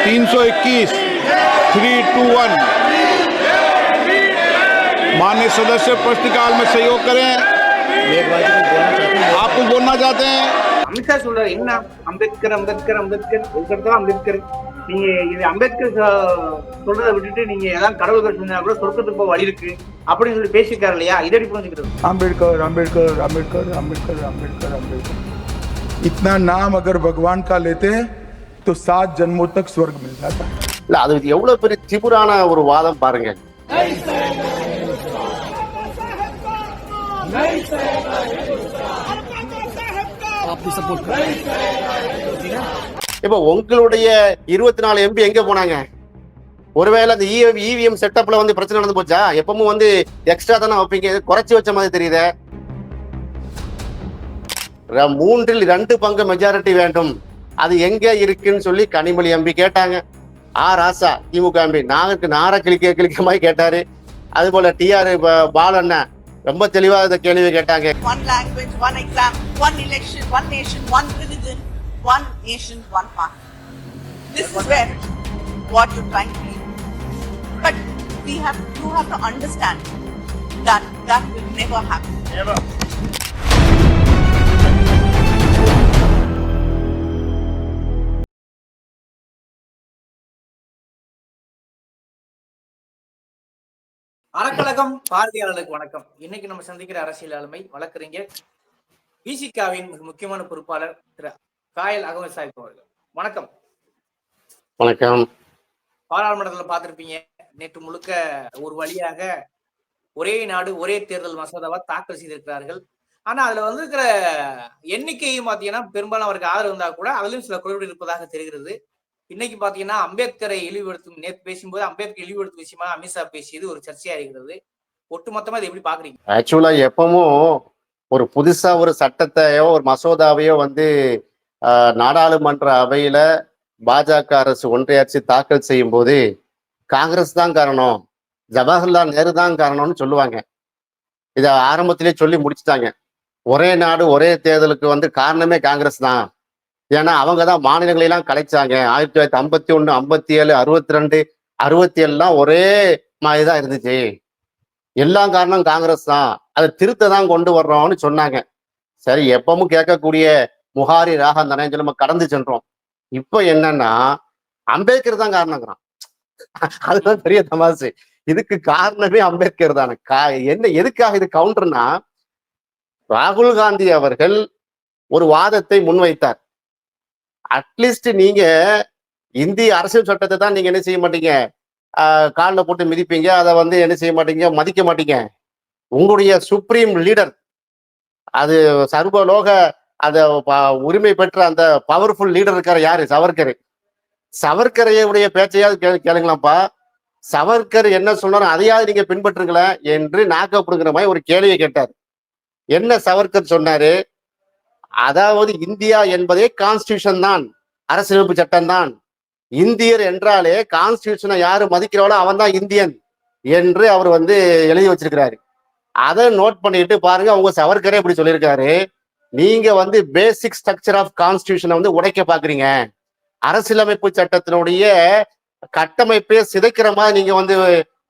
321 321 माननीय सदस्य प्रश्नकाल में सहयोग करें आप कुछ बोलना चाहते हैं அமித்ஷா சொல்றாரு என்ன அம்பேத்கர் அம்பேத்கர் அம்பேத்கர் ஒருத்தர் அம்பேத்கர் நீங்க இது அம்பேத்கர் சொ- சொல்றதை விட்டுட்டு நீங்க ஏதாவது கடவுள்கள் சொன்னா கூட சொர்க்கத்துக்கு போக வழி இருக்கு அப்படின்னு சொல்லி பேசியிருக்காரு இல்லையா இதடி புரிஞ்சுக்கிறது आम्बेडकर आम्बेडकर आम्बेडकर आम्बेडकर आम्बेडकर आम्बेडकर इतना नाम अगर भगवान का लेते तो सात जन्मों तक स्वर्ग मिल जाता है இல்ல அது எவ்வளவு பெரிய திபுரான ஒரு வாதம் பாருங்க இப்ப உங்களுடைய இருபத்தி நாலு எம்பி எங்க போனாங்க ஒருவேளை அந்த இவிஎம் செட்டப்ல வந்து பிரச்சனை நடந்து போச்சா எப்பவும் வந்து எக்ஸ்ட்ரா தானே வைப்பீங்க இது குறைச்சு வச்ச மாதிரி தெரியுதே ர- மூன்றில் ரெண்டு பங்கு மெஜாரிட்டி வேண்டும் அது எங்க இருக்குன்னு சொல்லி கனிமொழி எம்பி கேட்டாங்க ஆ ராசா திமுக எம்பி நாகருக்கு நார கிளிக்க கிளிக்க மாதிரி கேட்டாரு அது போல டிஆர் பாலண்ண ரொம்ப தெளிவா இந்த கேள்வி கேட்டாங்க one language, one exam, one election, one nation, one religion, one nation, one path. This is where what you're trying to do. But we have you have to understand that that will never happen. அறக்கழகம் பார்வையாளர்களுக்கு வணக்கம். இன்னைக்கு நம்ம சந்திக்கிற அரசியல் ஆளுமை வழக்கறிஞர் விசிகாவின் மிக முக்கியமான பொறுப்பாளர் திரு காயல் அகமது சாஹிப் அவர்கள். வணக்கம். வணக்கம். பாராளுமன்றத்துல பார்த்திருப்பீங்க. நேற்று முழுக்க ஒரு வழியாக ஒரே நாடு ஒரே தேர்தல் மசோதாவா தாக்கல் செய்திருக்கிறார்கள். ஆனா அதுல வந்திருக்கிற எண்ணிக்கையும் பாத்தீங்கன்னா பெரும்பாலும் அவருக்கு ஆதரவு இருந்தா கூட அதிலும் சில குறைபாடு இருப்பதாக தெரிகிறது. இன்னைக்கு பாத்தீங்கன்னா அம்பேத்கரை இழிவுபடுத்தும் நேற்று பேசும்போது அம்பேத்கர் இழிவுபடுத்தும் விஷயமா அமித்ஷா பேசியது ஒரு சர்ச்சையா இருக்கிறது. ஒட்டுமொத்தமா இதை எப்படி பாக்குறீங்க? ஆக்சுவலா எப்பவும் ஒரு புதுசா ஒரு சட்டத்தையோ ஒரு மசோதாவையோ வந்து நாடாளுமன்ற அவையில பாஜக அரசு ஒன்றியாட்சி தாக்கல் செய்யும் போது காங்கிரஸ் தான் காரணம் ஜவஹர்லால் நேரு தான் காரணம்னு சொல்லுவாங்க. இதை ஆரம்பத்திலே சொல்லி முடிச்சுட்டாங்க. ஒரே நாடு ஒரே தேர்தலுக்கு வந்து காரணமே காங்கிரஸ் தான். ஏன்னா அவங்க தான் மாநிலங்களை எல்லாம் கலைச்சாங்க. ஆயிரத்தி தொள்ளாயிரத்தி ஐம்பத்தி ஒண்ணு ஐம்பத்தி ஏழு அறுபத்தி ரெண்டு அறுபத்தி ஏழுலாம் ஒரே மாதிரிதான் இருந்துச்சு. எல்லா காரணம் காங்கிரஸ் தான். அதை திருத்த தான் கொண்டு வர்றோம்னு சொன்னாங்க. சரி எப்பவும் கேட்கக்கூடிய முகாரி ராகம் தானே சொல்லி நம்ம கடந்து சென்றோம். இப்போ என்னன்னா அம்பேத்கர் தான் காரணங்கிறான். அதுதான் பெரிய தமாசு. இதுக்கு காரணமே அம்பேத்கர் தானே. கா என்ன எதுக்காக இது கவுண்டர்னா ராகுல் காந்தி அவர்கள் ஒரு வாதத்தை முன்வைத்தார். அட்லீஸ்ட் நீங்க இந்திய அரசியல் சட்டத்தை தான் நீங்க என்ன செய்ய மாட்டீங்க? காலில் போட்டு மிதிப்பீங்க அதை வந்து என்ன செய்ய மாட்டீங்க? மதிக்க மாட்டீங்க. உங்களுடைய சுப்ரீம் லீடர் அது சர்வலோக அந்த ப- உரிமை பெற்ற அந்த பவர்ஃபுல் லீடர் இருக்கார் யாரு? சவர்கர் சவர்கரையுடைய பேச்சையாவது கே கேளுங்களாம்ப்பா. சவர்கர் என்ன சொன்னாரோ அதையாவது நீங்க பின்பற்றுங்களேன் என்று நாக்கப்படுங்கிற மாதிரி ஒரு கேள்வியை கேட்டார். என்ன சவர்கர் சொன்னாரு? அதாவது இந்தியா என்பதே கான்ஸ்டியூஷன் தான் அரசியலமைப்பு சட்டம் தான். இந்தியர் என்றாலே கான்ஸ்டியூஷனை யாரு மதிக்கிறாளோ அவன் தான் இந்தியன் என்று அவர் வந்து எழுதி வச்சிருக்கிறாரு. அதை நோட் பண்ணிட்டு பாருங்க அவங்க சவர்கரே இப்படி சொல்லியிருக்காரு. நீங்க வந்து பேசிக் ஸ்ட்ரக்சர் ஆஃப் கான்ஸ்டியூஷனை வந்து உடைக்க பாக்குறீங்க. அரசியலமைப்பு சட்டத்தினுடைய கட்டமைப்பே சிதைக்கிற மாதிரி நீங்க வந்து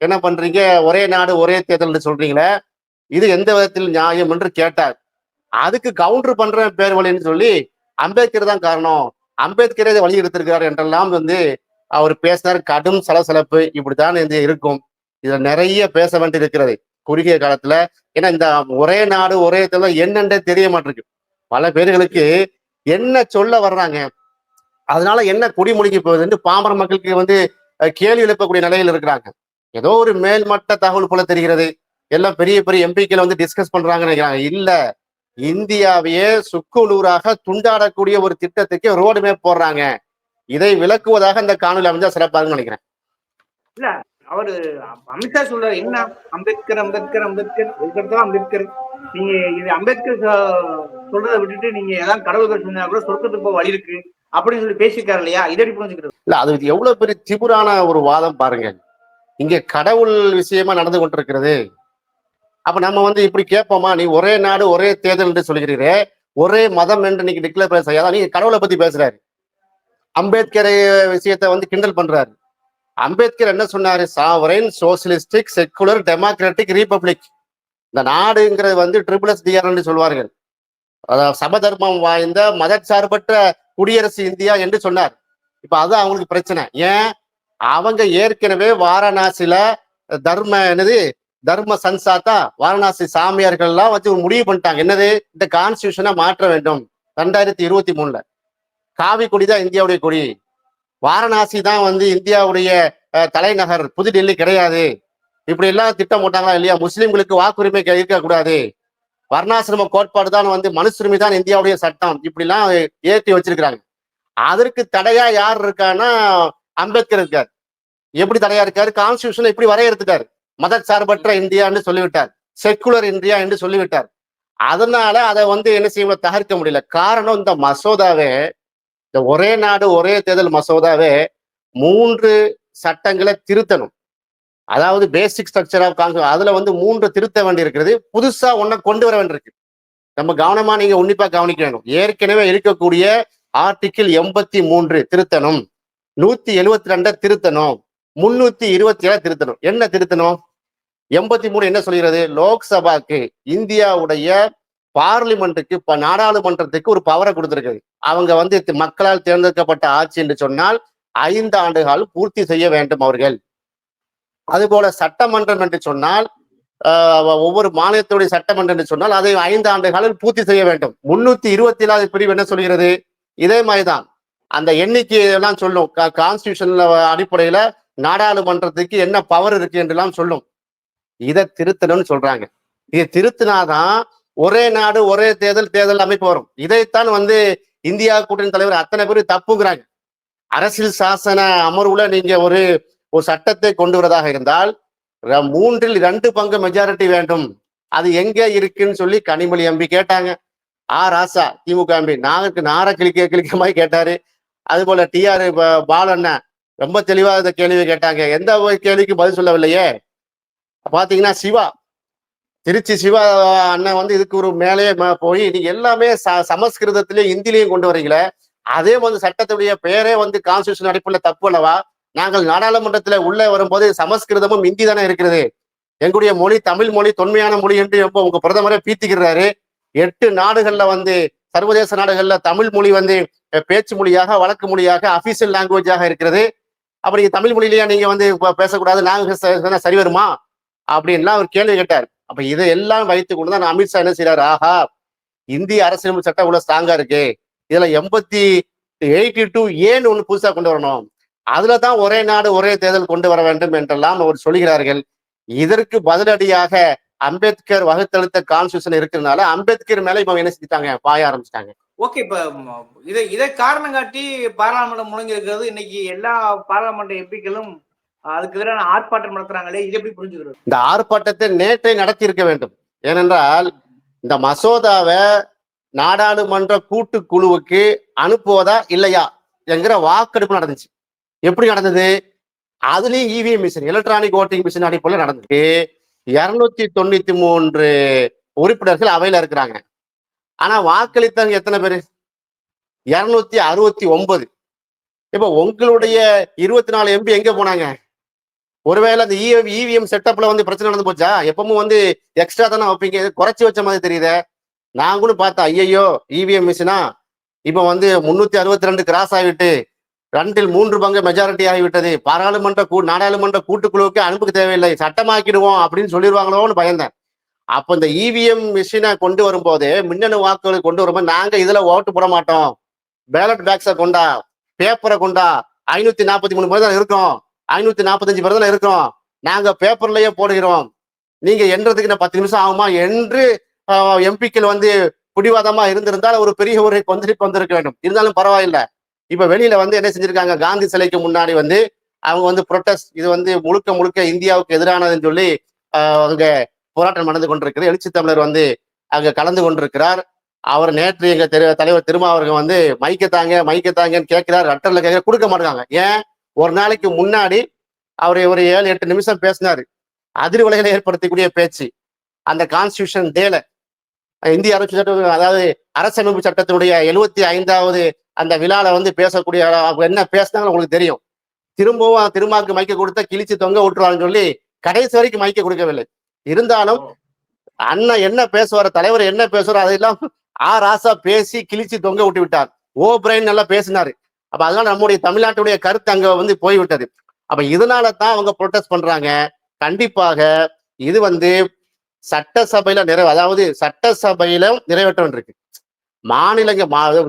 என்ன பண்றீங்க? ஒரே நாடு ஒரே தேர்தல் சொல்றீங்களே இது எந்த விதத்தில் நியாயம் என்று கேட்டார். அதுக்கு கவுண்டர் பண்ற பேர் வழின்னு சொல்லி அம்பேத்கர் தான் காரணம். அம்பேத்கரே வழி எடுத்திருக்கிறார் என்றெல்லாம் வந்து அவர் பேசினார். கடும் சலசலப்பு இப்படித்தான் இது இருக்கும். இதுல நிறைய பேச வேண்டி இருக்கிறது குறுகிய காலத்துல. ஏன்னா இந்த ஒரே நாடு ஒரே தேர்தல் என்னன்றே தெரிய மாட்டிருக்கு பல பேர்களுக்கு என்ன சொல்ல வர்றாங்க? அதனால என்ன குடிமொழிக்கு போகுதுன்னு பாமர மக்களுக்கு வந்து கேள்வி எழுப்பக்கூடிய நிலையில் இருக்கிறாங்க. ஏதோ ஒரு மேல்மட்ட தகவல் போல தெரிகிறது. எல்லாம் பெரிய பெரிய எம்பிக்களை வந்து டிஸ்கஸ் பண்றாங்கன்னு நினைக்கிறாங்க. இல்லை. இந்தியாவையே சுக்குநூறாக துண்டாடக்கூடிய ஒரு திட்டத்துக்கு ரோடு மேப் போடுறாங்க. இதை விளக்குவதாக இந்த காணொலி அமைஞ்சா சிறப்பாக நினைக்கிறேன். இல்ல அவரு அமித்ஷா சொல்றாரு என்ன? அம்பேத்கர் அம்பேத்கர் அம்பேத்கர். ஒருத்தர் அம்பேத்கர். நீங்க இது அம்பேத்கர் சொல்றதை விட்டுட்டு நீங்க ஏதாவது கடவுள்கள் சொன்னா கூட சொர்க்கத்துக்கு போக வழி இருக்கு அப்படின்னு சொல்லி பேசியிருக்காரு இல்லையா? இதடி புரிஞ்சுக்கிறது? இல்ல அது எவ்வளவு பெரிய திபுரான ஒரு வாதம் பாருங்க. இங்க கடவுள் விஷயமா நடந்து கொண்டிருக்கிறது. அப்ப நம்ம வந்து இப்படி கேட்போமா? நீ ஒரே நாடு ஒரே தேர்தல் என்று சொல்கிறீரே. ஒரே மதம் என்று நீங்க டிக்ளேர் செய்யாத? நீங்க கடவுளை பத்தி பேசுறாரு. அம்பேத்கர் விஷயத்தை வந்து கிண்டல் பண்றாரு. அம்பேத்கர் என்ன சொன்னாரு? Sovereign socialistic secular democratic republic இந்த நாடுங்கிறது வந்து ட்ரிபிள் எஸ் டிஆர்னு சொல்வார்கள். அதாவது சமதர்மம் வாய்ந்த மதச்சார்பற்ற குடியரசு இந்தியா என்று சொன்னார். இப்ப அது அவங்களுக்கு பிரச்சனை. ஏன்? அவங்க ஏற்கனவே வாரணாசியில தர்ம என்னது? தர்ம சன்சாத்தா வாரணாசி சாமியார்கள்லாம் வச்சு ஒரு முடிவு பண்ணிட்டாங்க. என்னது? இந்த கான்ஸ்டியூஷனை மாற்ற வேண்டும். ரெண்டாயிரத்தி இருபத்தி மூணுல. காவி கொடி தான் இந்தியாவுடைய கொடி. வாரணாசி தான் வந்து இந்தியாவுடைய தலைநகர். புதுடெல்லி கிடையாது. இப்படி எல்லாம் திட்டம் போட்டாங்களா இல்லையா? முஸ்லிம்களுக்கு வாக்குரிமை கே- இருக்கக்கூடாது. வர்ணாசிரம கோட்பாடு தான் வந்து மனுசுரிமை தான் இந்தியாவுடைய சட்டம். இப்படிலாம் ஏற்றி வச்சிருக்கிறாங்க. அதற்கு தடையா யார் இருக்கான்னா அம்பேத்கர் இருக்கார். எப்படி தடையா இருக்காரு? கான்ஸ்டியூஷன் இப்படி வரையறுத்துட்டாரு. மதச்சார்பற்ற இந்தியான்னு சொல்லிவிட்டார். செக்குலர் இந்தியா என்று சொல்லிவிட்டார். அதனால அதை வந்து என்ன செய்ய தகர்க்க முடியல. காரணம் இந்த மசோதாவே இந்த ஒரே நாடு ஒரே தேர்தல் மசோதாவே மூன்று சட்டங்களை திருத்தணும். அதாவது பேசிக் ஸ்ட்ரக்சர் ஆஃப் காங்கிரஸ் அதுல வந்து மூன்று திருத்த வேண்டி இருக்கிறது புதுசா ஒன்றை கொண்டு வர வேண்டியிருக்கு. நம்ம கவனமா நீங்க உன்னிப்பா கவனிக்க வேணும் ஏற்கனவே இருக்கக்கூடிய ஆர்டிக்கிள் எண்பத்தி மூன்று திருத்தணும். நூத்தி எழுவத்தி ரெண்டை திருத்தணும். முன்னூத்தி இருபத்தி ஏழை திருத்தணும். என்ன திருத்தணும்? எண்பத்தி மூணு என்ன சொல்கிறது? லோக்சபாக்கு இந்தியாவுடைய பார்லிமெண்ட்டுக்கு இப்ப நாடாளுமன்றத்துக்கு ஒரு பவரை கொடுத்திருக்குது அவங்க வந்து மக்களால் தேர்ந்தெடுக்கப்பட்ட ஆட்சி என்று சொன்னால் ஐந்து ஆண்டுகள் பூர்த்தி செய்ய வேண்டும் அவர்கள். அதுபோல சட்டமன்றம் என்று சொன்னால் ஒவ்வொரு மாநிலத்துடைய சட்டமன்றம் என்று சொன்னால் அதை ஐந்து ஆண்டு காலம் பூர்த்தி செய்ய வேண்டும். முன்னூத்தி இருபத்தி ஏழாவது பிரிவு என்ன சொல்கிறது? இதே மாதிரிதான். அந்த எண்ணிக்கையெல்லாம் சொல்லும். கான்ஸ்டியூஷன்ல அடிப்படையில நாடாளுமன்றத்துக்கு என்ன பவர் இருக்கு என்றெல்லாம் சொல்லும். இதை திருத்தணும்னு சொல்றாங்க. இதை திருத்தினாதான் ஒரே நாடு ஒரே தேர்தல் தேர்தல் அமைப்பு வரும். இதைத்தான் வந்து இந்தியா கூட்டணி தலைவர் அத்தனை பேர் தப்புங்கிறாங்க. அரசியல் சாசன அமர்வுல நீங்க ஒரு ஒரு சட்டத்தை கொண்டு வரதாக இருந்தால் மூன்றில் ரெண்டு பங்கு மெஜாரிட்டி வேண்டும். அது எங்க இருக்குன்னு சொல்லி கனிமொழி எம்பி கேட்டாங்க. ஆ ராசா திமுக எம்பி. நாகருக்கு நார கிளிக்க கிளிக்க மாதிரி கேட்டாரு அது போல டிஆர் பாலண்ணன் ரொம்ப தெளிவாக இந்த கேள்வி கேட்டாங்க. எந்த ஒரு கேள்விக்கும் பதில் சொல்லவில்லையே. பாத்தீங்கன்னா சிவா. திருச்சி சிவா அண்ணன் வந்து இதுக்கு ஒரு மேலேயே போய் நீங்க எல்லாமே ச சமஸ்கிருதத்திலேயும் இந்திலையும் கொண்டு வரீங்கள அதே வந்து சட்டத்துடைய பெயரே வந்து கான்ஸ்டியூஷன் அடிப்படையில் தப்பு அல்லவா? நாங்கள் நாடாளுமன்றத்துல உள்ள வரும்போது சமஸ்கிருதமும் இந்தி தானே இருக்கிறது. எங்களுடைய மொழி தமிழ் மொழி தொன்மையான மொழி என்று எப்போ உங்க பிரதமரே பீத்திக்கிறாரு. எட்டு நாடுகள்ல வந்து சர்வதேச நாடுகள்ல தமிழ் மொழி வந்து பேச்சு மொழியாக வழக்கு மொழியாக அபிஷியல் லாங்குவேஜாக இருக்கிறது. அப்படி தமிழ் மொழியிலேயே நீங்க வந்து பேசக்கூடாது. நாங்கள் சரி வருமா? அப்படின்லாம் அவர் கேள்வி கேட்டார். அப்ப இதையெல்லாம் வைத்துக் கொண்டுதான் அமித்ஷா என்ன செய்யறாரு ஆஹா இந்திய அரசியலமைப்பு சட்டம் இவ்வளவு ஸ்ட்ராங்கா இருக்கு. இதுல எண்பத்தி எயிட்டி டூ ஏன்னு ஒண்ணு புதுசா கொண்டு வரணும். அதுல தான் ஒரே நாடு ஒரே தேர்தல் கொண்டு வர வேண்டும் என்றெல்லாம் அவர் சொல்கிறார்கள் இதற்கு பதிலடியாக அம்பேத்கர் வகுத்தெழுத்த கான்ஸ்டியூஷன் இருக்கிறதுனால அம்பேத்கர் மேல இப்ப என்ன செஞ்சுட்டாங்க? பாய ஆரம்பிச்சிட்டாங்க. ஓகே இப்ப இதை இதை காரணம் காட்டி பாராளுமன்றம் முழங்கியிருக்கிறது இன்னைக்கு எல்லா பாராளுமன்ற எம்பிக்களும் அதுக்கு எதிரான ஆர்ப்பாட்டம் நடத்துறாங்களே இது எப்படி புரிஞ்சுக்கிறது? இந்த ஆர்ப்பாட்டத்தை நேற்றே நடத்தி இருக்க வேண்டும். ஏனென்றால் இந்த மசோதாவை நாடாளுமன்ற கூட்டுக்குழுவுக்கு அனுப்புவதா இல்லையா என்கிற வாக்கெடுப்பு நடந்துச்சு. எப்படி நடந்தது? அதுலயும் EVM machine electronic voting machine அடிப்படையில் நடந்தது இருநூத்தி தொண்ணூத்தி மூன்று உறுப்பினர்கள் அவையில இருக்கிறாங்க. ஆனா வாக்களித்தவங்க எத்தனை பேரு? இருநூத்தி அறுபத்தி ஒன்பது. இப்ப உங்களுடைய இருபத்தி நாலு எம்பி எங்க போனாங்க? ஒருவேளை அந்த இவிஎம் செட்டப்ல வந்து பிரச்சனை நடந்து போச்சா? எப்பவும் வந்து எக்ஸ்ட்ரா தானே வைப்பீங்க? குறைச்சி வச்ச மாதிரி தெரியுதே. நாங்களும் பார்த்தா ஐயையோ இவிஎம் மிஷினா இப்ப வந்து முன்னூத்தி அறுபத்தி ரெண்டு கிராஸ் ஆகிவிட்டு ரெண்டில் மூன்று பங்கு மெஜாரிட்டி ஆகிவிட்டது. பாராளுமன்ற கூ நாடாளுமன்ற கூட்டுக்குழுவுக்கு அனுப்புக்கு தேவையில்லை. சட்டமாக்கிடுவோம் அப்படின்னு சொல்லிடுவாங்களோன்னு பயந்தேன். அப்போ இந்த இவிஎம் மிஷினை கொண்டு வரும்போது மின்னணு வாக்குகள் கொண்டு வரும்போது நாங்க இதுல ஓட்டு போட மாட்டோம். பேலட் பேக்ஸை கொண்டா பேப்பரை கொண்டா ஐநூத்தி நாற்பத்தி மூணு பேர் தான் இருக்கோம். ஐநூத்தி நாற்பத்தஞ்சு பேர் தான் இருக்கோம் நாங்க பேப்பர்லயே போடுகிறோம். நீங்க எண்றதுக்கு நான் பத்து நிமிஷம் ஆகுமா என்று எம்பிக்கள் வந்து பிடிவாதமா இருந்திருந்தால் ஒரு பெரிய ஒரு கொந்தளிப்பு வந்திருக்க வேண்டும். இருந்தாலும் பரவாயில்லை. இப்ப வெளியில வந்து என்ன செஞ்சிருக்காங்க? காந்தி சிலைக்கு முன்னாடி வந்து அவங்க வந்து புரொட்டஸ்ட் இது வந்து முழுக்க முழுக்க இந்தியாவுக்கு எதிரானதுன்னு சொல்லி ஆஹ் அங்க போராட்டம் நடந்து கொண்டிருக்கிறது. எழுச்சி தமிழர் வந்து அங்க கலந்து கொண்டிருக்கிறார். அவர் நேற்று எங்க தெரு- தலைவர் திருமாவர்கள் வந்து மைக்க தாங்க மைக்க தாங்கன்னு கேட்கிறார். ரட்டர்ல கேட்க கொடுக்க மாட்டாங்க ஏன்? ஒரு நாளைக்கு முன்னாடி அவர் ஒரு ஏழு எட்டு நிமிஷம் பேசினாரு. அதிர்வலைகளை ஏற்படுத்தக்கூடிய பேச்சு. அந்த கான்ஸ்டியூஷன் டேல இந்திய அரசு சட்டம் அதாவது அரசமைப்பு சட்டத்தினுடைய எழுபத்தி ஐந்தாவது அந்த விழால வந்து பேசக்கூடிய என்ன பேசினாங்கன்னு உங்களுக்கு தெரியும். திரும்பவும் திருமாக்கு மைக்க கொடுத்தா கிழிச்சு தொங்க விட்டுருவாங்கன்னு சொல்லி கடைசி வரைக்கும் மைக்க கொடுக்கவில்லை. இருந்தாலும் அண்ணன் என்ன பேசுவார் தலைவர் என்ன பேசுவார் அதெல்லாம் ஆ ராசா பேசி கிழிச்சு தொங்க விட்டு விட்டார். ஓ பிரைன் நல்லா பேசினாரு. அப்ப அதனால நம்முடைய தமிழ்நாட்டுடைய கருத்து அங்க வந்து போய்விட்டது. அப்ப இதனால தான் அவங்க ப்ரொட்டஸ்ட் பண்றாங்க. கண்டிப்பாக இது வந்து சட்டசபையில நிறைவே அதாவது சட்டசபையில நிறைவேற்ற இருக்கு. மாநிலங்க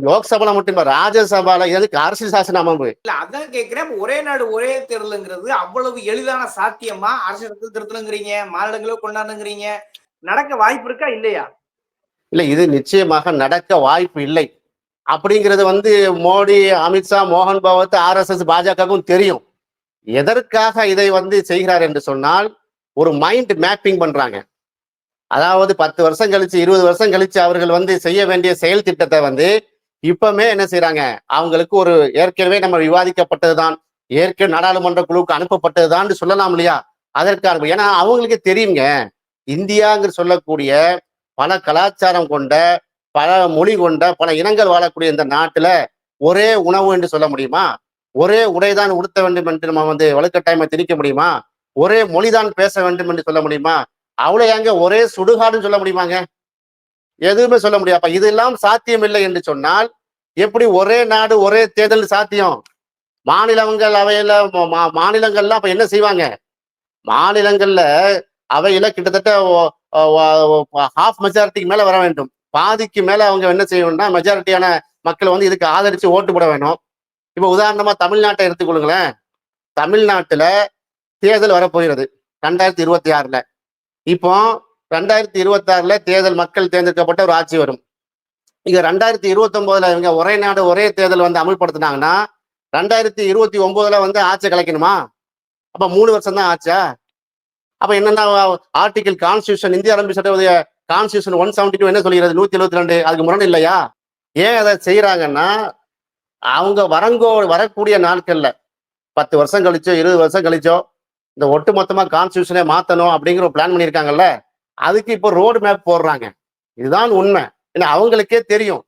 லோக்சபால மட்டும் இல்ல ராஜ்யசபால எதுக்கு அரசியல் சாசன அமைப்பு? இல்ல அதான் கேக்குறேன். ஒரே நாடு ஒரே தேர்தலுங்கிறது அவ்வளவு எளிதான சாத்தியமா அரசியல் திருத்தலுங்கிறீங்க மாநிலங்களோ கொண்டாடுங்கிறீங்க நடக்க வாய்ப்பு இருக்கா? இல்லையா? இல்ல இது நிச்சயமாக நடக்க வாய்ப்பு இல்லை. அப்படிங்கிறது வந்து மோடி அமித்ஷா மோகன் பாவத் ஆர்எஸ்எஸ் பாஜகவுக்கும் தெரியும். எதற்காக இதை வந்து செய்கிறார் என்று சொன்னால் ஒரு மைண்ட் மேப்பிங் பண்றாங்க. அதாவது பத்து வருஷம் கழிச்சு இருபது வருஷம் கழிச்சு அவர்கள் வந்து செய்ய வேண்டிய செயல் திட்டத்தை வந்து இப்பவுமே என்ன செய்யறாங்க அவங்களுக்கு ஒரு ஏற்கனவே நம்ம விவாதிக்கப்பட்டதுதான். ஏற்கனவே நாடாளுமன்ற குழுவுக்கு அனுப்பப்பட்டதுதான் சொல்லலாம் இல்லையா? அதற்கான ஏன்னா அவங்களுக்கே தெரியுங்க. இந்தியாங்கிற சொல்லக்கூடிய பல கலாச்சாரம் கொண்ட பல மொழி கொண்ட பல இனங்கள் வாழக்கூடிய இந்த நாட்டுல ஒரே உணவு என்று சொல்ல முடியுமா? ஒரே உடைதான் உடுத்த வேண்டும் என்று நம்ம வந்து வலுக்கட்டாயமா திணிக்க முடியுமா? ஒரே மொழிதான் பேச வேண்டும் என்று சொல்ல முடியுமா? அவ்வளோ ஏங்க ஒரே சுடுகாடுன்னு சொல்ல முடியுமாங்க? எதுவுமே சொல்ல முடியாது. அப்ப இதெல்லாம் சாத்தியம் இல்லை என்று சொன்னால் எப்படி ஒரே நாடு ஒரே தேர்தல் சாத்தியம்? மாநிலங்கள் அவையில மா- மா- மாநிலங்கள்லாம் அப்ப என்ன செய்வாங்க? மாநிலங்கள்ல அவையில கிட்டத்தட்ட ஹாஃப் மெஜாரிட்டிக்கு மேல வர வேண்டும். பாதிக்கு மேல அவங்க என்ன செய்யணும்னா மெஜாரிட்டியான மக்கள் வந்து இதுக்கு ஆதரிச்சு ஓட்டு போட வேணும். இப்ப உதாரணமா தமிழ்நாட்டை எடுத்துக்கொள்ளுங்களேன். தமிழ்நாட்டுல தேர்தல் வரப்போகிறது ரெண்டாயிரத்தி இருபத்தி ஆறுல. இப்போ ரெண்டாயிரத்தி இருபத்தி ஆறுல தேர்தல் மக்கள் தேர்ந்தெடுக்கப்பட்ட ஒரு ஆட்சி வரும். இங்க ரெண்டாயிரத்தி இருபத்தி ஒன்பதுல இவங்க ஒரே நாடு ஒரே தேர்தல் வந்து அமல்படுத்தினாங்கன்னா ரெண்டாயிரத்தி இருபத்தி ஒன்பதுல வந்து ஆட்சி கலைக்கணுமா? அப்ப மூணு வருஷம் தான் ஆச்சா? அப்ப என்னன்னா ஆர்டிகல் கான்ஸ்டியூஷன் இந்திய அரபு சட்டவுடைய கான்ஸ்டியூஷன் ஒன் செவன்டி டூ என்ன சொல்கிறது? நூற்றி எழுபத்தி ரெண்டு அதுக்கு முரண் இல்லையா? ஏன் அதை செய்யறாங்கன்னா அவங்க வரங்கோ வரக்கூடிய நாட்களில் பத்து வருஷம் கழிச்சோ இருபது வருஷம் கழிச்சோ இந்த ஒட்டு மொத்தமாக கான்ஸ்டியூஷனே மாத்தணும் அப்படிங்கிற ஒரு பிளான் பண்ணியிருக்காங்கல்ல? அதுக்கு இப்போ ரோடு மேப் போடுறாங்க. இதுதான் உண்மை. ஏன்னா அவங்களுக்கே தெரியும்.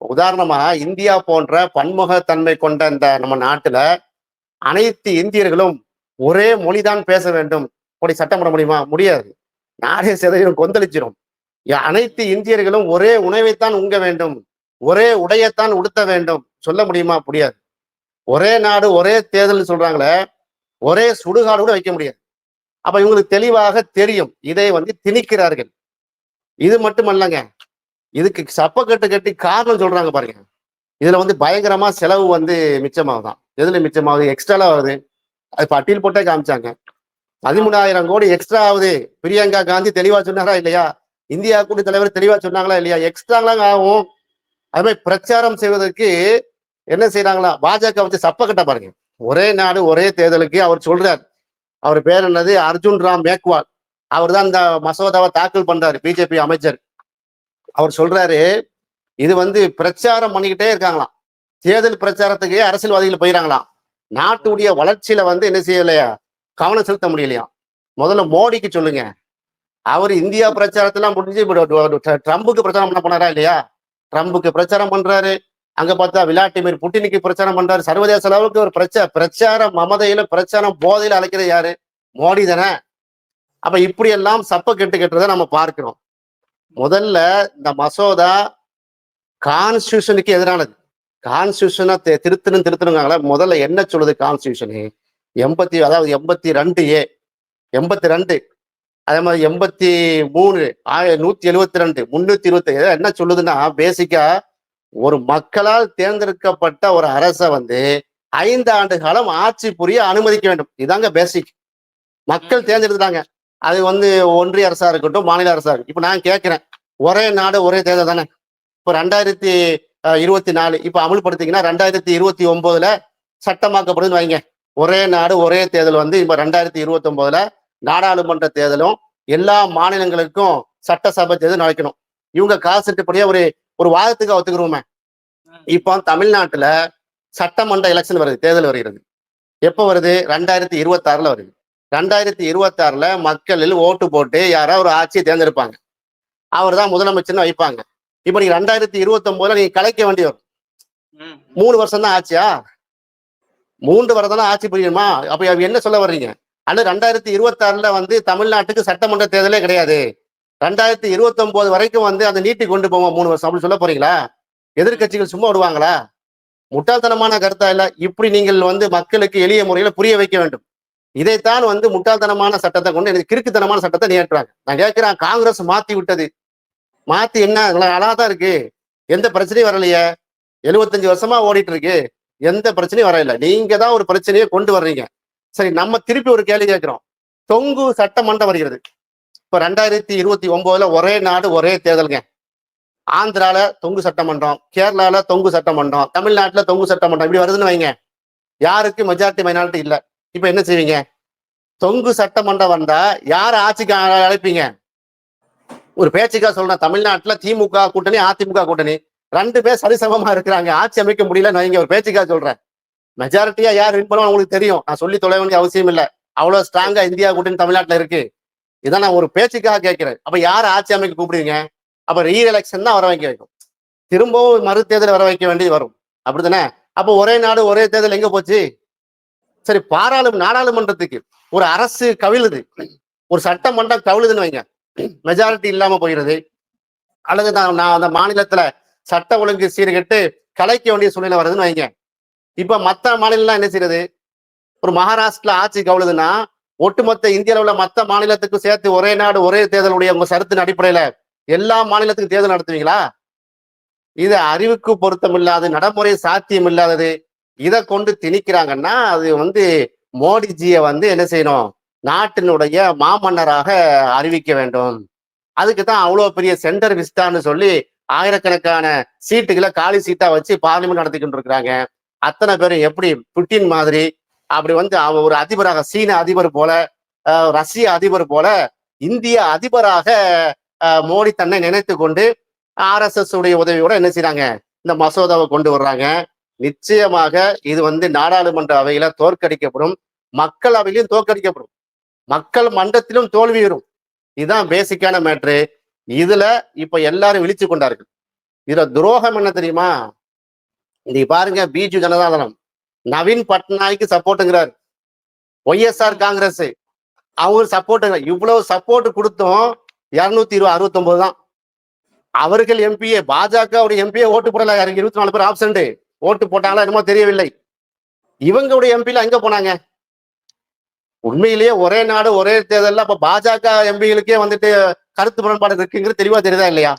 உதாரணமா இந்தியா போன்ற பன்முகத்தன்மை கொண்ட இந்த நம்ம நாட்டுல அனைத்து இந்தியர்களும் ஒரே மொழிதான் பேச வேண்டும். அப்படி சட்டம் போட முடியுமா முடியாது. நாடே சிதையும் கொந்தளிச்சிடும் அனைத்து இந்தியர்களும் ஒரே உணவைத்தான் உங்க வேண்டும். ஒரே உடையத்தான் உடுத்த வேண்டும். சொல்ல முடியுமா? முடியாது. ஒரே நாடு ஒரே தேர்தல் சொல்றாங்களே ஒரே சுடுகாடு கூட வைக்க முடியாது. அப்ப இவங்களுக்கு தெளிவாக தெரியும். இதை வந்து திணிக்கிறார்கள். இது மட்டுமல்லங்க. இதுக்கு சப்பக்கட்டு கட்டி காரணம் சொல்றாங்க பாருங்க. இதுல வந்து பயங்கரமா செலவு வந்து மிச்சமாகுதான். எதுல மிச்சமாகுது? எக்ஸ்ட்ராலாம் வருது. அது பட்டியல் போட்டே காமிச்சாங்க. பதிமூணாயிரம் கோடி எக்ஸ்ட்ரா ஆகுது. பிரியங்கா காந்தி தெளிவா சொன்னாரா இல்லையா? இந்தியா கூட்டு தலைவர் தெளிவா சொன்னாங்களா இல்லையா? எக்ஸ்ட்ராங்களாங்க ஆகும். அது மாதிரி பிரச்சாரம் செய்வதற்கு என்ன செய்யறாங்களா பாஜக வச்சு சப்ப கட்ட பாருங்க. ஒரே நாடு ஒரே தேர்தலுக்கு அவர் சொல்றார். அவர் பேர் என்னது? அர்ஜுன் ராம் மேக்வால். அவர் தான் இந்த மசோதாவை தாக்கல் பண்றாரு பிஜேபி அமைச்சர். அவர் சொல்றாரு இது வந்து பிரச்சாரம் பண்ணிக்கிட்டே இருக்காங்களாம். தேர்தல் பிரச்சாரத்துக்கு அரசியல்வாதிகள் போயிடறாங்களாம் நாட்டுடைய வளர்ச்சியில வந்து என்ன செய்யலையா? கவனம் செலுத்த முடியலையா முதல்ல மோடிக்கு சொல்லுங்க. அவர் இந்தியா பிரச்சாரத்தெல்லாம் முடிஞ்சு ட்ரம்புக்கு பிரச்சாரம் பண்ண போனாரா இல்லையா? ட்ரம்புக்கு பிரச்சாரம் பண்றாரு. அங்க பார்த்தா விளாடிமிர் புட்டினுக்கு பிரச்சாரம் பண்றாரு. சர்வதேச அளவுக்கு ஒரு பிரச்ச பிரச்சாரம் மமதையில பிரச்சாரம் போதையில அழைக்கிறது யாரு? மோடி தானே. அப்ப இப்படி எல்லாம் சப்ப கெட்டு கெட்டுறதை நம்ம பார்க்கிறோம். முதல்ல இந்த மசோதா கான்ஸ்டியூஷனுக்கு எதிரானது. கான்ஸ்டியூஷனை திருத்தணும் திருத்தணுங்காங்களா? முதல்ல என்ன சொல்லுது கான்ஸ்டியூஷனு? எண்பத்தி அதாவது எண்பத்தி ரெண்டு ஏ எண்பத்தி ரெண்டு அதே மாதிரி எண்பத்தி மூணு ஆய நூத்தி எழுவத்தி ரெண்டு முன்னூத்தி இருபத்தி என்ன சொல்லுதுன்னா பேசிக்கா ஒரு மக்களால் தேர்ந்தெடுக்கப்பட்ட ஒரு அரசை வந்து ஐந்து ஆண்டு காலம் ஆட்சி புரிய அனுமதிக்க வேண்டும். இதாங்க பேசிக் மக்கள் தேர்ந்தெடுத்துட்டாங்க. அது வந்து ஒன்றிய அரசா இருக்கட்டும் மாநில அரசா இருக்கட்டும். இப்ப நான் கேட்கிறேன் ஒரே நாடு ஒரே தேர்தல் தானே? இப்ப ரெண்டாயிரத்தி இருபத்தி நாலு இப்ப அமல்படுத்திங்கன்னா ரெண்டாயிரத்தி இருபத்தி ஒன்பதுல சட்டமாக்கப்படுதுன்னு வைங்க. ஒரே நாடு ஒரே தேர்தல் வந்து இப்ப ரெண்டாயிரத்தி இருபத்தி ஒன்பதுல நாடாளுமன்ற தேர்தலும் எல்லா மாநிலங்களுக்கும் சட்டசபை தேர்தல் நடக்கணும். இவங்க காசுட்டுப்படியே ஒரு ஒரு வாதத்துக்கு ஒத்துக்குருவோமே. இப்போ தமிழ்நாட்டுல சட்டமன்ற எலெக்ஷன் வருது தேர்தல் வருகிறது. எப்போ வருது? ரெண்டாயிரத்தி இருபத்தி ஆறுல வருது. ரெண்டாயிரத்தி இருபத்தி ஆறுல மக்களில் ஓட்டு போட்டு யாரோ ஒரு ஆட்சியை தேர்ந்தெடுப்பாங்க. அவர் தான் முதலமைச்சர்னு வைப்பாங்க. இப்போ நீங்க ரெண்டாயிரத்தி இருபத்தி ஒன்பதுல நீங்க கலைக்க வேண்டி வரும். மூணு வருஷம் தான் ஆச்சியா? மூன்று வருடம் தானே ஆட்சி புரியுமா? அப்ப அப்ப என்ன சொல்ல வர்றீங்க? ஆனா ரெண்டாயிரத்தி இருபத்தாறில் வந்து தமிழ்நாட்டுக்கு சட்டமன்ற தேர்தலே கிடையாது. ரெண்டாயிரத்தி இருபத்தி ஒன்பது வரைக்கும் வந்து அந்த நீட்டி கொண்டு போவோம் மூணு வருஷம். அப்படின்னு சொல்ல போறீங்களா? எதிர்க்கட்சிகள் சும்மா விடுவாங்களா? முட்டாள்தனமான கருத்தா இல்ல இப்படி நீங்கள் வந்து மக்களுக்கு எளிய முறையில புரிய வைக்க வேண்டும். இதைத்தான் வந்து முட்டாள்தனமான சட்டத்தை கொண்டு எனக்கு கிறுக்குத்தனமான சட்டத்தை நேற்றுறாங்க நான் கேட்கிறேன் காங்கிரஸ் மாத்தி விட்டது. மாத்தி என்ன? நல்லா தான் இருக்கு. எந்த பிரச்சனையும் வரலையே. எழுபத்தஞ்சு வருஷமா ஓடிட்டு இருக்கு. எந்த பிரச்சனையும் வரல. நீங்க தான் ஒரு பிரச்சனையை கொண்டு வர்றீங்க. சரி நம்ம திருப்பி ஒரு கேள்வி கேட்கிறோம். தொங்கு சட்டமன்றம் வருகிறது. இப்போ ரெண்டாயிரத்தி இருபத்தி ஒன்பதுல ஒரே நாடு ஒரே தேர்தலுங்க. ஆந்திரால தொங்கு சட்டமன்றம் கேரளால தொங்கு சட்டமன்றம் தமிழ்நாட்டுல தொங்கு சட்டமன்றம் இப்படி வருதுன்னு வைங்க. யாருக்கு மெஜாரிட்டி மைனாரிட்டி இல்லை. இப்போ என்ன செய்வீங்க? தொங்கு சட்டமன்றம் வந்தா யார ஆட்சிக்கு அழைப்பீங்க? ஒரு பேச்சுக்கா சொல்றேன். தமிழ்நாட்டுல திமுக கூட்டணி அதிமுக கூட்டணி. ரெண்டு பேர் சரிசமமா இருக்கிறாங்க. ஆட்சி அமைக்க முடியலன்னு வைங்க. ஒரு பேச்சுக்கா சொல்றேன். மெஜாரிட்டியா யார் வின் பண்ணுவோம் உங்களுக்கு தெரியும். நான் சொல்லி தொலை வேண்டிய அவசியம் இல்லை. அவ்வளவு ஸ்ட்ராங்கா இந்தியா கூட்டணி தமிழ்நாட்டுல இருக்கு. இதான் நான் ஒரு பேச்சுக்காக கேட்கிறேன். அப்ப யார் ஆட்சி அமைக்க கூப்பிடுவீங்க? அப்ப ரீ எலெக்ஷன் தான் வர வைக்க வைக்கும். திரும்பவும் மறு தேர்தல் வர வைக்க வேண்டியது வரும். அப்படித்தானே? அப்போ ஒரே நாடு ஒரே தேர்தல் எங்க போச்சு? சரி பாராளும் நாடாளுமன்றத்துக்கு. ஒரு அரசு கவிழுது. ஒரு சட்டமன்றம் கவிழுதுன்னு வைங்க. மெஜாரிட்டி இல்லாம போயிடுது அல்லது நான் நான் அந்த மாநிலத்துல சட்ட ஒழுங்கு சீர்கட்டு கலைக்க வேண்டிய சூழ்நிலை வருதுன்னு வைங்க. இப்ப மத்த மாநிலம் என்ன செய்யறது ஒரு மகாராஷ்டிரா ஆட்சி கவுளுதுன்னா ஒட்டுமொத்த இந்தியாவில் உள்ள மற்ற மாநிலத்துக்கும் சேர்த்து ஒரே நாடு ஒரே தேர்தலுடைய உங்க சரத்தின் அடிப்படையில எல்லா மாநிலத்துக்கும் தேர்தல் நடத்துவீங்களா? இது அறிவுக்கு பொருத்தம் இல்லாது நடைமுறை சாத்தியம் இல்லாதது இதை கொண்டு திணிக்கிறாங்கன்னா அது வந்து மோடிஜியை வந்து என்ன செய்யணும்? நாட்டினுடைய மாமன்னராக அறிவிக்க வேண்டும். அதுக்கு தான் அவ்வளோ பெரிய சென்டர் விஸ்டான்னு சொல்லி ஆயிரக்கணக்கான சீட்டுகளை காலி சீட்டா வச்சு பார்லிமெண்ட் நடத்திக்கிட்டு இருக்கிறாங்க. அத்தனை பேரும் எப்படி புட்டின் மாதிரி அப்படி வந்து அவ ஒரு அதிபராக சீன அதிபர் போல அஹ், ரஷ்ய அதிபர் போல இந்திய அதிபராக மோடி தன்னை நினைத்து கொண்டு ஆர்எஸ்எஸ் உடைய உதவியோட என்ன செய்றாங்க? இந்த மசோதாவை கொண்டு வர்றாங்க. நிச்சயமாக இது வந்து நாடாளுமன்ற அவையில தோற்கடிக்கப்படும். மக்கள் அவையிலும் தோற்கடிக்கப்படும். மக்கள் மன்றத்திலும் தோல்வி வரும். இதுதான் பேசிக்கான மேட்ரு இதுல இப்ப எல்லாரும் விழிச்சு கொண்டார்கள். இதுல துரோகம் என்ன தெரியுமா? இன்னைக்கு பாருங்க பிஜு ஜனதாதளம். நவீன் பட்நாய்க்கு சப்போர்ட்டுங்கிறார். ஒய்எஸ்ஆர் காங்கிரஸ். அவங்க சப்போர்ட்டுங்க. இவ்வளவு சப்போர்ட் கொடுத்தும் இருநூத்தி இருபது அறுபத்தொன்பது தான். அவர்கள் எம்பிஏ பாஜக எம்பிஏ ஓட்டு போடல இருபத்தி நாலு பேர் ஆப்சண்ட் ஓட்டு போட்டாங்களா என்னமோ தெரியவில்லை. இவங்களுடைய எம்பியில எங்க போனாங்க? உண்மையிலேயே ஒரே நாடு ஒரே தேர்தல்ல அப்ப பாஜக எம்பிகளுக்கே வந்துட்டு கருத்து முரண்பாடு இருக்குங்கிறது தெளிவா தெரியுதா இல்லையா?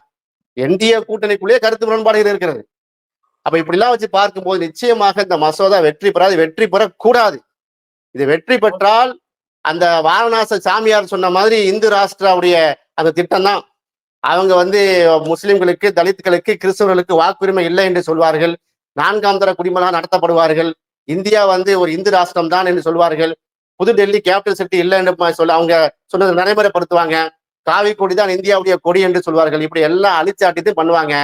என்டிஏ கூட்டணிக்குள்ளேயே கருத்து முரண்பாடுகள் இருக்கிறது. அப்ப இப்படிலாம் வச்சு பார்க்கும்போது நிச்சயமாக இந்த மசோதா வெற்றி பெறாது வெற்றி பெறக்கூடாது. இது வெற்றி பெற்றால் அந்த வாரணாச சாமியார் சொன்ன மாதிரி இந்து ராஷ்டிராவுடைய அந்த திட்டம் தான் அவங்க வந்து முஸ்லிம்களுக்கு தலித்துகளுக்கு கிறிஸ்தவர்களுக்கு வாக்குரிமை இல்லை என்று சொல்வார்கள். நான்காம் தர குடிமலாம் நடத்தப்படுவார்கள். இந்தியா வந்து ஒரு இந்து ராஷ்டிரம் தான் என்று சொல்வார்கள். புது டெல்லி கேபிட்டல் சிட்டி இல்லை என்று சொல்ல அவங்க சொன்னதை நடைமுறைப்படுத்துவாங்க. காவி கொடி தான் இந்தியாவுடைய கொடி என்று சொல்வார்கள். இப்படி எல்லாம் அழிச்சாட்டிட்டு பண்ணுவாங்க.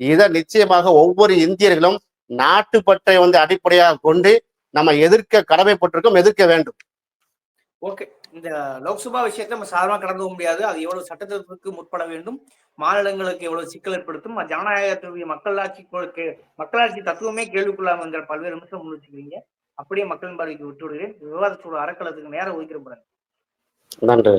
இதை நிச்சயமாக ஒவ்வொரு இந்தியர்களும் நாட்டுப்பற்றை வந்து அடிப்படையாக கொண்டு நம்ம எதிர்க்க கடமைப்பட்டிருக்கோம் எதிர்க்க வேண்டும். ஓகே. இந்த லோக்சபா விஷயத்தை நம்ம சாதாரணமா கடந்து போக முடியாது. அது எவ்வளவு சட்டத்திற்கு முற்பட வேண்டும் மாநிலங்களுக்கு எவ்வளவு சிக்கல் ஏற்படுத்தும் அது ஜனநாயகத்தினுடைய மக்களாட்சி மக்களாட்சி தத்துவமே கேள்விக்குள்ளாம என்கிற பல்வேறு அம்சம் முன் வச்சுக்கிறீங்க அப்படியே மக்களின் பார்வைக்கு விட்டு விடுகிறேன் விவாதத்தோட அறக்களத்துக்கு நேரம் ஒதுக்கிற நன்றி.